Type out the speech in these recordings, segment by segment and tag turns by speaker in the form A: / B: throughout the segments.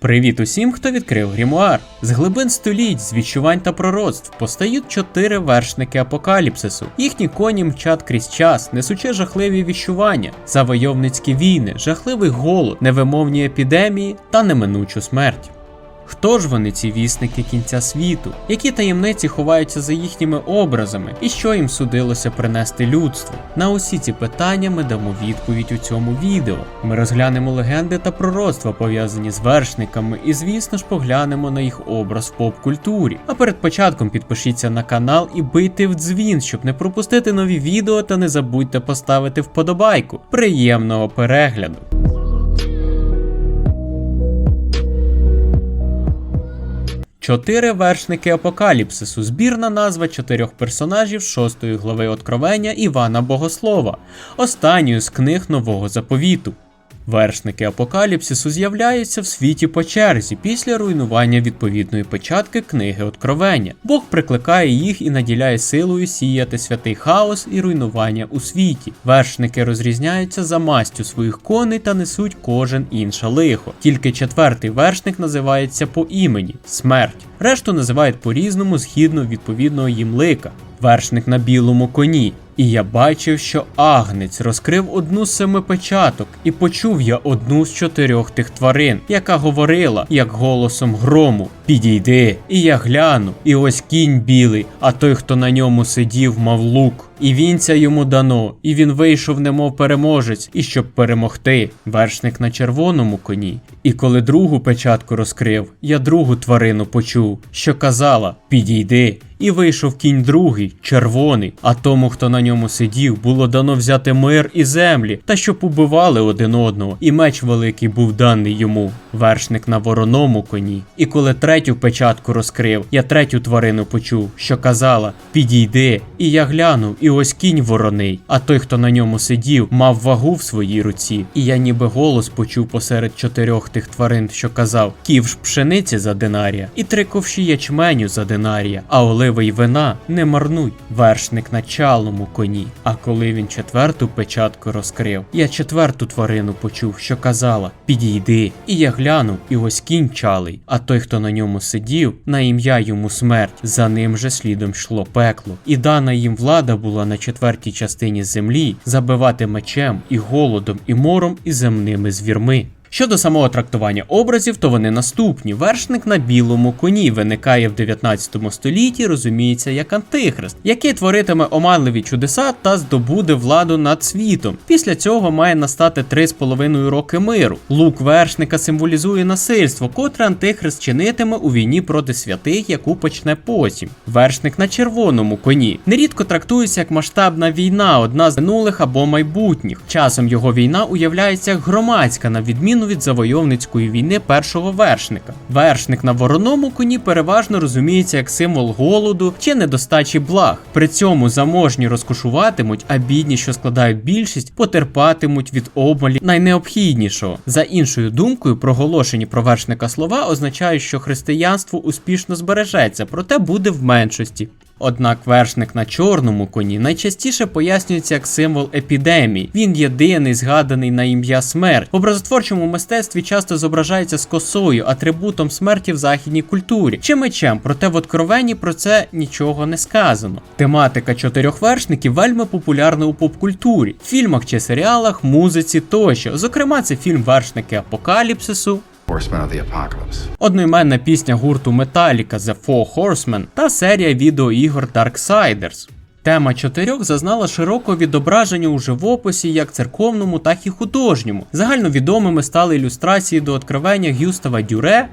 A: Привіт усім, хто відкрив грімуар. З глибин століть, з відчувань та пророцтв постають чотири вершники апокаліпсису. Їхні коні мчать крізь час, несучи жахливі відчування, завойовницькі війни, жахливий голод, невимовні епідемії та неминучу смерть. Хто ж вони, ці вісники кінця світу? Які таємниці ховаються за їхніми образами, і що їм судилося принести людству? На усі ці питання ми дамо відповідь у цьому відео. Ми розглянемо легенди та пророцтва, пов'язані з вершниками, і, звісно ж, поглянемо на їх образ в поп-культурі. А перед початком підпишіться на канал і бийте в дзвін, щоб не пропустити нові відео та не забудьте поставити вподобайку. Приємного перегляду! Чотири вершники апокаліпсису збірна назва чотирьох персонажів шостої глави Откровення Івана Богослова, останньої з книг Нового Заповіту. Вершники апокаліпсису з'являються в світі по черзі після руйнування відповідної печатки книги Откровення. Бог прикликає їх і наділяє силою сіяти святий хаос і руйнування у світі. Вершники розрізняються за мастю своїх коней та несуть кожен інше лихо. Тільки четвертий вершник називається по імені смерть. Решту називають по-різному згідно відповідного їм лика. Вершник на білому коні. І я бачив, що агнець розкрив одну з семи печаток, і почув я одну з чотирьох тих тварин, яка говорила, як голосом грому: Підійди, і я гляну, і ось кінь білий, а той, хто на ньому сидів, мав лук. І вінця йому дано, і він вийшов, немов переможець, і щоб перемогти, вершник на червоному коні. І коли другу печатку розкрив, я другу тварину почув, що казала: Підійди. І вийшов кінь другий, червоний, а тому, хто на ньому сидів, було дано взяти мир і землі, та щоб убивали один одного, і меч великий був даний йому, вершник на вороному коні. І коли третю печатку розкрив, я третю тварину почув, що казала: Підійди, і я глянув, і ось кінь вороний, а той, хто на ньому сидів, мав вагу в своїй руці. І я ніби голос почув посеред чотирьох тих тварин, що казав: Ківш пшениці за динарія, і три ковші ячменю за динарія, а оливи й вина не марнуй, вершник на чалому коні. А коли він четверту печатку розкрив, я четверту тварину почув, що казала: Підійди, і я глянув, і ось кінь чалий, а той, хто на ньому сидів, на ім'я йому смерть, за ним же слідом йшло пекло, і дана їм влада була на четвертій частині землі забивати мечем і голодом, і мором, і земними звірми. Щодо самого трактування образів, то вони наступні. Вершник на білому коні виникає в 19 столітті, розуміється як антихрист, який творитиме оманливі чудеса та здобуде владу над світом. Після цього має настати 3,5 роки миру. Лук вершника символізує насильство, котре антихрист чинитиме у війні проти святих, яку почне потім. Вершник на червоному коні нерідко трактується як масштабна війна, одна з минулих або майбутніх. Часом його війна уявляється як громадська, на відміну від завойовницької війни першого вершника. Вершник на вороному коні переважно розуміється як символ голоду чи недостачі благ. При цьому заможні розкошуватимуть, а бідні, що складають більшість, потерпатимуть від обмалі найнеобхіднішого. За іншою думкою, проголошені про вершника слова означають, що християнство успішно збережеться, проте буде в меншості. Однак вершник на чорному коні найчастіше пояснюється як символ епідемії. Він єдиний згаданий на ім'я смерть. В образотворчому мистецтві часто зображається з косою, атрибутом смерті в західній культурі чи мечем, проте в откровенні про це нічого не сказано. Тематика чотирьох вершників вельми популярна у поп-культурі, фільмах чи серіалах, музиці тощо. Зокрема, це фільм Вершники Апокаліпсису.
B: Horsemen of the Apocalypse.
A: Одноіменна пісня гурту Metallica The Four Horsemen та серія відеоігор Darksiders. Тема чотирьох зазнала широкого відображення у живописі як церковному, так і художньому. Загальновідомими стали ілюстрації до откровення Гюстава Дюре.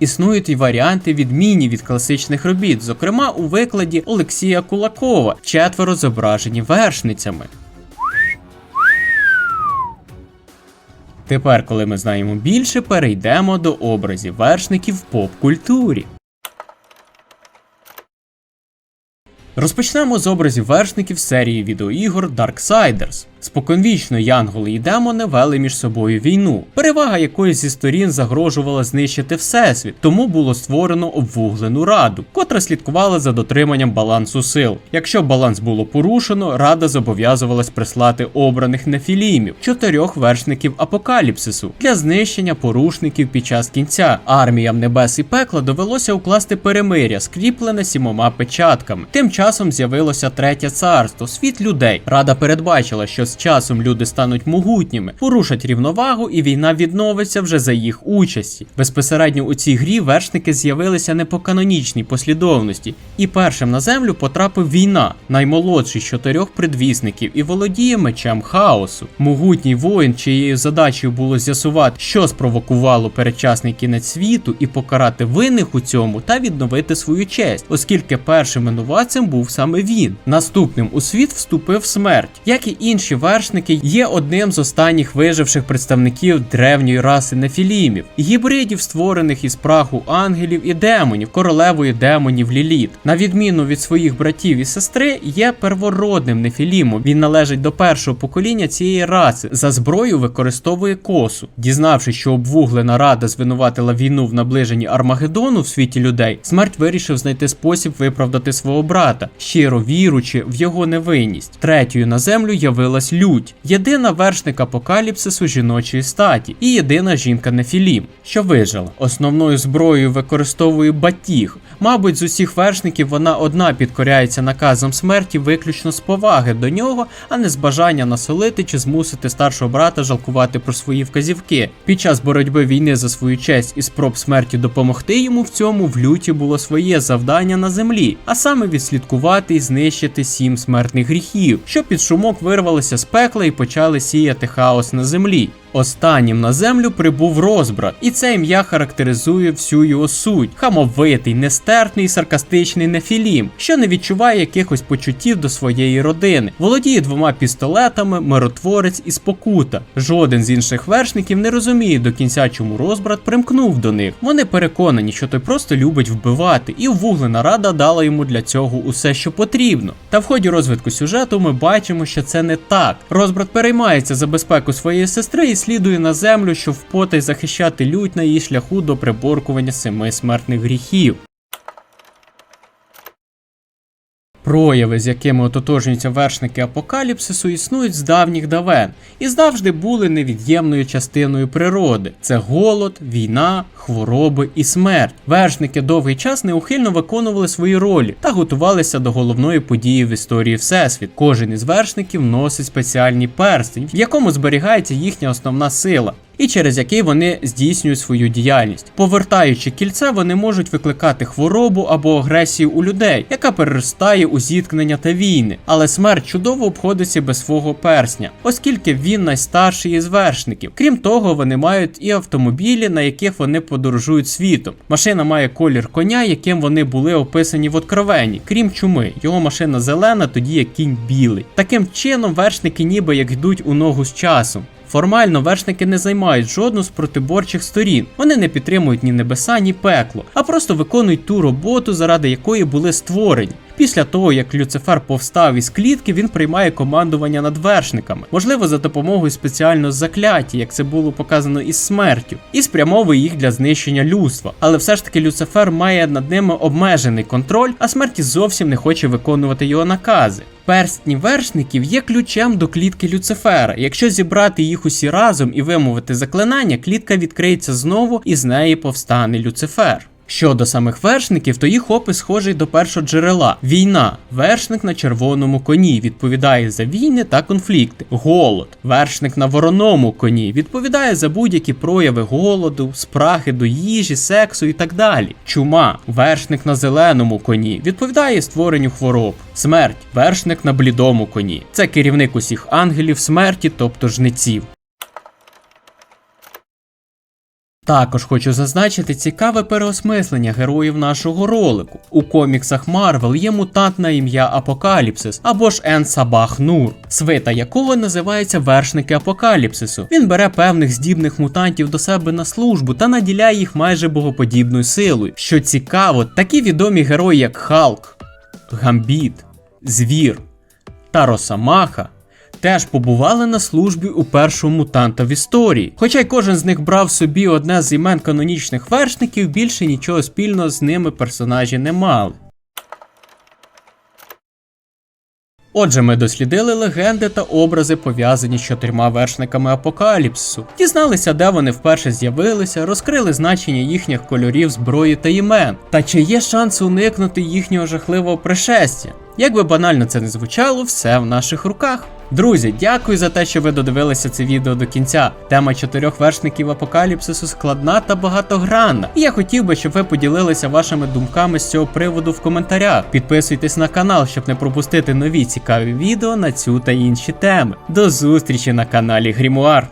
A: Існують і варіанти відмінні від класичних робіт, зокрема у викладі Олексія Кулакова, четверо зображені вершницями. Тепер, коли ми знаємо більше, перейдемо до образів вершників в поп-культурі. Розпочнемо з образів вершників серії відеоігор Darksiders. Споконвічно янголи і демони вели між собою війну, перевага якої зі сторін загрожувала знищити всесвіт, тому було створено обвуглену раду, котра слідкувала за дотриманням балансу сил. Якщо баланс було порушено, рада зобов'язувалась прислати обраних нефілімів, чотирьох вершників апокаліпсису для знищення порушників під час кінця. Арміям небес і пекла довелося укласти перемиря, скріплене сімома печатками. Тим часом з'явилося третє царство, світ людей. Рада передбачила, що з часом люди стануть могутніми, порушать рівновагу, і війна відновиться вже за їх участі. Безпосередньо у цій грі вершники з'явилися не по канонічній послідовності, і першим на землю потрапив війна, наймолодший з чотирьох предвісників, і володіє мечем хаосу. Могутній воїн, чиєю задачею було з'ясувати, що спровокувало передчасний кінець світу, і покарати винних у цьому та відновити свою честь, оскільки першим винуватцем був саме він. Наступним у світ вступив смерть, як і інші вершники, є одним з останніх виживших представників древньої раси нефілімів, гібридів, створених із праху ангелів і демонів, королевою демонів Ліліт. На відміну від своїх братів і сестри, є первородним нефілімом. Він належить до першого покоління цієї раси. За зброю використовує косу. Дізнавшись, що обвуглена рада звинуватила війну в наближенні Армагеддону в світі людей, смерть вирішив знайти спосіб виправдати свого брата, щиро віручи в його невинність. Третьою на землю явилась лють, єдина вершник апокаліпсису жіночої статі і єдина жінка Нефілім, що вижила. Основною зброєю використовує батіг. Мабуть, з усіх вершників вона одна підкоряється наказам смерті виключно з поваги до нього, а не з бажання насолити чи змусити старшого брата жалкувати про свої вказівки. Під час боротьби війни за свою честь і спроб смерті допомогти йому в цьому в люті було своє завдання на землі, а саме відслідкувати і знищити сім смертних гріхів, що під шумок вирвалися з пекла і почали сіяти хаос на землі. Останнім на землю прибув розбрат, і це ім'я характеризує всю його суть: хамовитий, нестерпний, саркастичний нефілім, що не відчуває якихось почуттів до своєї родини, володіє двома пістолетами, миротворець і спокута. Жоден з інших вершників не розуміє до кінця, чому розбрат примкнув до них. Вони переконані, що той просто любить вбивати, і вуглена рада дала йому для цього усе, що потрібно. Та в ході розвитку сюжету ми бачимо, що це не так. Розбрат переймається за безпеку своєї сестри і слідує на землю, щоб впотай захищати лють на її шляху до приборкування семи смертних гріхів. Прояви, з якими ототожнюються вершники апокаліпсису, існують з давніх давен і завжди були невід'ємною частиною природи. Це голод, війна, хвороби і смерть. Вершники довгий час неухильно виконували свої ролі та готувалися до головної події в історії Всесвіт. Кожен із вершників носить спеціальний перстень, в якому зберігається їхня основна сила. І через який вони здійснюють свою діяльність. Повертаючи кільце, вони можуть викликати хворобу або агресію у людей, яка переростає у зіткнення та війни. Але смерть чудово обходиться без свого персня, оскільки він найстарший із вершників. Крім того, вони мають і автомобілі, на яких вони подорожують світом. Машина має колір коня, яким вони були описані в откровенні, крім чуми. Його машина зелена, тоді як кінь білий. Таким чином, вершники ніби як йдуть у ногу з часом. Формально вершники не займають жодну з протиборчих сторін. Вони не підтримують ні небеса, ні пекло, а просто виконують ту роботу, заради якої були створені. Після того, як Люцифер повстав із клітки, він приймає командування над вершниками, можливо, за допомогою спеціального закляття, як це було показано із смертю, і спрямовує їх для знищення людства. Але все ж таки Люцифер має над ними обмежений контроль, а смерті зовсім не хоче виконувати його накази. Перстні вершників є ключем до клітки Люцифера. Якщо зібрати їх усі разом і вимовити заклинання, клітка відкриється знову і з неї повстане Люцифер. Щодо самих вершників, то їх опис схожий до першого джерела. Війна. Вершник на червоному коні відповідає за війни та конфлікти. Голод. Вершник на вороному коні відповідає за будь-які прояви голоду, спрахи до їжі, сексу і так далі. Чума. Вершник на зеленому коні відповідає створенню хвороб. Смерть. Вершник на блідому коні. Це керівник усіх ангелів смерті, тобто жнеців. Також хочу зазначити цікаве переосмислення героїв нашого ролику. У коміксах Марвел є мутант на ім'я Апокаліпсис або ж Ен Сабах Нур, свита якого називається вершники апокаліпсису. Він бере певних здібних мутантів до себе на службу та наділяє їх майже богоподібною силою. Що цікаво, такі відомі герої, як Халк, Гамбіт, Звір та Росомаха теж побували на службі у першого мутанта в історії. Хоча й кожен з них брав собі одне з імен канонічних вершників, більше нічого спільного з ними персонажі не мали. Отже, ми дослідили легенди та образи, пов'язані з чотирма вершниками апокаліпсису, дізналися, де вони вперше з'явилися, розкрили значення їхніх кольорів, зброї та імен. Та чи є шанс уникнути їхнього жахливого пришестя? Як би банально це не звучало, все в наших руках. Друзі, дякую за те, що ви додивилися це відео до кінця. Тема чотирьох вершників апокаліпсису складна та багатогранна. І я хотів би, щоб ви поділилися вашими думками з цього приводу в коментарях. Підписуйтесь на канал, щоб не пропустити нові цікаві відео на цю та інші теми. До зустрічі на каналі Грімуар.